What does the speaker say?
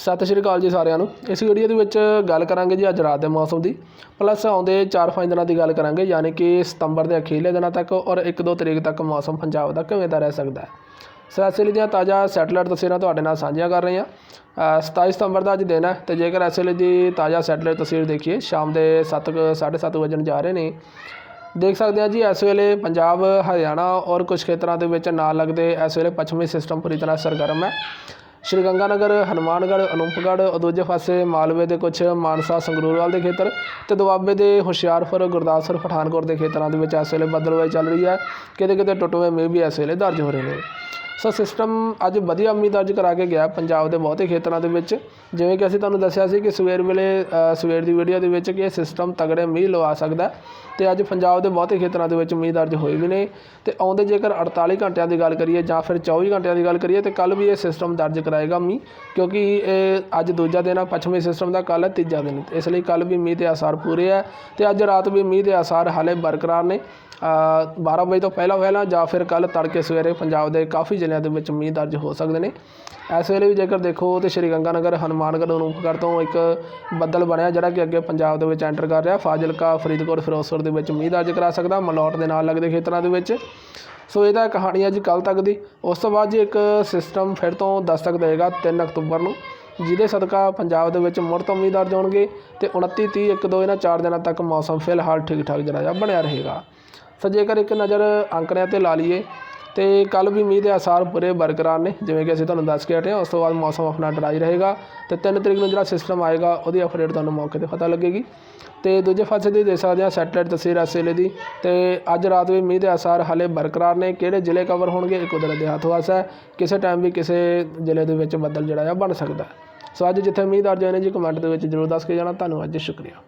ਸਤਿ ਸ਼੍ਰੀ ਅਕਾਲ ਜੀ ਸਾਰਿਆਂ ਨੂੰ। ਇਸ ਵੀਡੀਓ ਦੇ ਵਿੱਚ ਗੱਲ ਕਰਾਂਗੇ ਜੀ ਅੱਜ ਰਾਤ ਦੇ ਮੌਸਮ ਦੀ। ਪਲੱਸ ਆਉਂਦੇ 4-5 ਦਿਨਾਂ ਦੀ ਗੱਲ ਕਰਾਂਗੇ ਯਾਨੀ ਕਿ ਸਤੰਬਰ ਦੇ ਅਖੀਰਲੇ ਦਿਨਾਂ ਤੱਕ ਔਰ 1-2 ਤਰੀਕ ਤੱਕ ਮੌਸਮ ਪੰਜਾਬ ਦਾ ਕਿਵੇਂ ਦਾ ਰਹਿ ਸਕਦਾ ਹੈ। ਸੋ ਇਸ ਵੇਲੇ ਦੀਆਂ ਤਾਜ਼ਾ ਸੈਟੇਲਾਈਟ ਤਸਵੀਰਾਂ ਤੁਹਾਡੇ ਨਾਲ ਸਾਂਝੀਆਂ ਕਰ ਰਹੇ ਹਾਂ ਅ, 27 ਸਤੰਬਰ ਦਾ ਅੱਜ ਦਿਨ ਹੈ ਤੇ ਜੇਕਰ ਇਸ ਵੇਲੇ ਦੀ ਤਾਜ਼ਾ ਸੈਟੇਲਾਈਟ ਤਸਵੀਰ ਦੇਖੀਏ ਸ਼ਾਮ ਦੇ 7 7:30 ਵਜਣ ਜਾ ਰਹੇ ਨੇ। ਦੇਖ ਸਕਦੇ ਹਾਂ ਜੀ ਇਸ ਵੇਲੇ ਪੰਜਾਬ ਹਰਿਆਣਾ ਔਰ ਕੁਝ ਖੇਤਰਾਂ ਦੇ ਵਿੱਚ ਨਾਲ ਲੱਗਦੇ ਇਸ ਵੇਲੇ ਪੱਛਮੀ ਸਿਸਟਮ ਪੂਰੀ ਤਰ੍ਹਾਂ ਸਰਗਰਮ ਹੈ। ਸ਼੍ਰੀ ਗੰਗਾਨਗਰ ਹਨੂਮਾਨਗੜ੍ਹ, ਅਨੂਪਗੜ੍ਹ ਔਰ ਦੂਜੇ ਪਾਸੇ ਮਾਲਵੇ ਦੇ ਕੁਝ ਮਾਨਸਾ, ਸੰਗਰੂਰਵਾਲ ਦੇ ਖੇਤਰ ਤੇ ਦੁਆਬੇ ਦੇ ਹੁਸ਼ਿਆਰਪੁਰ, ਗੁਰਦਾਸਪੁਰ, ਪਠਾਨਕੋਟ ਦੇ ਖੇਤਰਾਂ ਦੇ ਵਿੱਚ ਇਸ ਵੇਲੇ ਬੱਦਲਵਾਈ ਚੱਲ ਰਹੀ ਹੈ। ਕਿਤੇ ਕਿਤੇ ਟੁੱਟਵੇਂ ਮੀਂਹ ਵੀ ਇਸ ਵੇਲੇ ਦਰਜ ਹੋ ਰਹੇ ਨੇ। ਸੋ ਸਿਸਟਮ ਅੱਜ ਵਧੀਆ ਮੀਂਹ ਦਰਜ ਕਰਾ ਕੇ ਗਿਆ ਪੰਜਾਬ ਦੇ ਬਹੁਤੇ ਖੇਤਰਾਂ ਦੇ ਵਿੱਚ। ਜਿਵੇਂ ਕਿ ਅਸੀਂ ਤੁਹਾਨੂੰ ਦੱਸਿਆ ਸੀ ਕਿ ਸਵੇਰ ਵੇਲੇ ਸਵੇਰ ਦੀ ਵੀਡੀਓ ਦੇ ਵਿੱਚ ਕਿ ਇਹ ਸਿਸਟਮ ਤਗੜੇ ਮੀਂਹ ਲਵਾ ਸਕਦਾ ਹੈ ਤੇ ਅੱਜ ਪੰਜਾਬ ਦੇ ਬਹੁਤੇ ਖੇਤਰਾਂ ਦੇ ਵਿੱਚ ਮੀਂਹ ਦਰਜ ਹੋਏ ਵੀ ਨੇ। ਤੇ ਆਉਂਦੇ ਜੇਕਰ 48 ਘੰਟਿਆਂ ਦੀ ਗੱਲ ਕਰੀਏ ਜਾਂ ਫਿਰ 24 ਘੰਟਿਆਂ ਦੀ ਗੱਲ ਕਰੀਏ ਤੇ ਕੱਲ ਵੀ ਇਹ ਸਿਸਟਮ ਦਰਜ ਕਰਾਏਗਾ ਮੀਂਹ ਕਿਉਂਕਿ ਇਹ ਅੱਜ ਦੂਜਾ ਦਿਨ ਆ ਪੱਛਮੀ ਸਿਸਟਮ ਦਾ ਕੱਲ ਤੀਜਾ ਦਿਨ। ਇਸ ਲਈ ਕੱਲ ਵੀ ਮੀਂਹ ਦੇ ਆਸਾਰ ਪੂਰੇ ਆ ਤੇ ਅੱਜ ਰਾਤ ਵੀ ਮੀਂਹ ਦੇ ਆਸਾਰ ਹਾਲੇ ਬਰਕਰਾਰ ਨੇ। ਅ, 12 ਵਜੇ ਤੋਂ ਪਹਿਲਾਂ ਪਹਿਲਾਂ ਜਾਂ ਫਿਰ ਕੱਲ ਤੜਕੇ ਸਵੇਰੇ ਪੰਜਾਬ ਦੇ ਕਾਫੀ ਜ਼ਿਲ੍ਹਿਆਂ ਦੇ ਵਿੱਚ ਮੀਂਹ ਦਰਜ ਹੋ ਸਕਦੇ ਨੇ। ਇਸ ਵੇਲੇ ਵੀ ਜੇਕਰ ਦੇਖੋ ਤੇ ਸ਼੍ਰੀ ਗੰਗਾਨਗਰ ਹਨੂਮਾਨਗੜ੍ਹ, ਅਨੂਪਗੜ੍ਹ ਤੋਂ ਇੱਕ ਬੱਦਲ ਬਣਿਆ, ਜਿਹੜਾ ਕਿ ਅੱਗੇ ਪੰਜਾਬ ਦੇ ਵਿੱਚ ਐਂਟਰ ਕਰ ਰਿਹਾ। ਫਾਜ਼ਿਲਕਾ, ਫਰੀਦਕੋਟ, ਫਿਰੋਜ਼ਪੁਰ ਦੇ ਵਿੱਚ ਮੀਂਹ ਦਰਜ ਕਰਾ ਸਕਦਾ, ਮਲੌਟ ਦੇ ਨਾਲ ਲੱਗਦੇ ਖੇਤਰਾਂ ਦੇ ਵਿੱਚ। ਸੋ ਇਹਦਾ ਕਹਾਣੀ ਹੈ ਜੀ ਕੱਲ ਤੱਕ ਦੀ। ਉਸ ਤੋਂ ਬਾਅਦ ਜੀ ਇੱਕ ਸਿਸਟਮ ਫਿਰ ਤੋਂ ਦਸਤਕ ਦੇਗਾ 3 ਅਕਤੂਬਰ ਨੂੰ, ਜਿਹਦੇ ਸਦਕਾ ਪੰਜਾਬ ਦੇ ਵਿੱਚ ਮੁੜ ਤੋਂ ਮੀਂਹ ਦਰਜ ਹੋਣਗੇ ਤੇ 29 30 1 2 ਇਹਨਾਂ 4 ਦਿਨਾਂ ਤੱਕ ਮੌਸਮ ਫਿਲਹਾਲ ਠੀਕ ਠਾਕ ਜਿਹੜਾ ਆ ਬਣਿਆ ਰਹੇਗਾ। ਸੋ ਜੇਕਰ ਇੱਕ ਨਜ਼ਰ ਅੰਕੜਿਆਂ ਤੇ ਲਾ ਲਈਏ ਤੇ ਕੱਲ ਵੀ ਮੀਂਹ ਦੇ ਆਸਾਰ ਪੂਰੇ ਬਰਕਰਾਰ ਨੇ, ਜਿਵੇਂ ਕਿ ਅਸੀਂ ਤੁਹਾਨੂੰ ਦੱਸ ਕੇ ਹਟੇ ਹਾਂ। ਉਸ ਤੋਂ ਬਾਅਦ ਮੌਸਮ ਆਪਣਾ ਡਰਾਈ ਰਹੇਗਾ ਤੇ 3 ਤਰੀਕ ਨੂੰ ਜਿਹੜਾ ਸਿਸਟਮ ਆਏਗਾ, ਉਹਦੀ ਅਪਡੇਟ ਤੁਹਾਨੂੰ ਮੌਕੇ ਤੇ ਪਤਾ ਲੱਗੇਗੀ। ਤੇ ਦੂਜੇ ਪਾਸੇ ਦੀ ਦੇਖ ਸਕਦੇ ਹਾਂ ਸੈਟੇਲਾਈਟ ਤਸਵੀਰ ਇਸ ਵੇਲੇ ਦੀ। ਤੇ ਅੱਜ ਰਾਤ ਵੀ ਮੀਂਹ ਦੇ ਆਸਾਰ ਹਾਲੇ ਬਰਕਰਾਰ ਨੇ। ਕਿਹੜੇ ਜ਼ਿਲ੍ਹੇ ਕਵਰ ਹੋਣਗੇ ਇਹ ਕੁਦਰਤ ਦੇ ਹੱਥ ਵਾਸ ਹੈ। ਕਿਸੇ ਟਾਈਮ ਵੀ ਕਿਸੇ ਜ਼ਿਲ੍ਹੇ ਦੇ ਵਿੱਚ ਬੱਦਲ ਜਿਹੜਾ ਆ, ਬਣ ਸਕਦਾ ਸੋ ਅੱਜ ਜਿੱਥੇ ਮੀਂਹ ਦਰਜ ਹੋਏ ਨੇ ਜੀ ਕਮੈਂਟ ਦੇ ਵਿੱਚ ਜ਼ਰੂਰ ਦੱਸ ਕੇ ਜਾਣਾ। ਧੰਨਵਾਦ ਜੀ ਸ਼ੁਕਰੀਆ।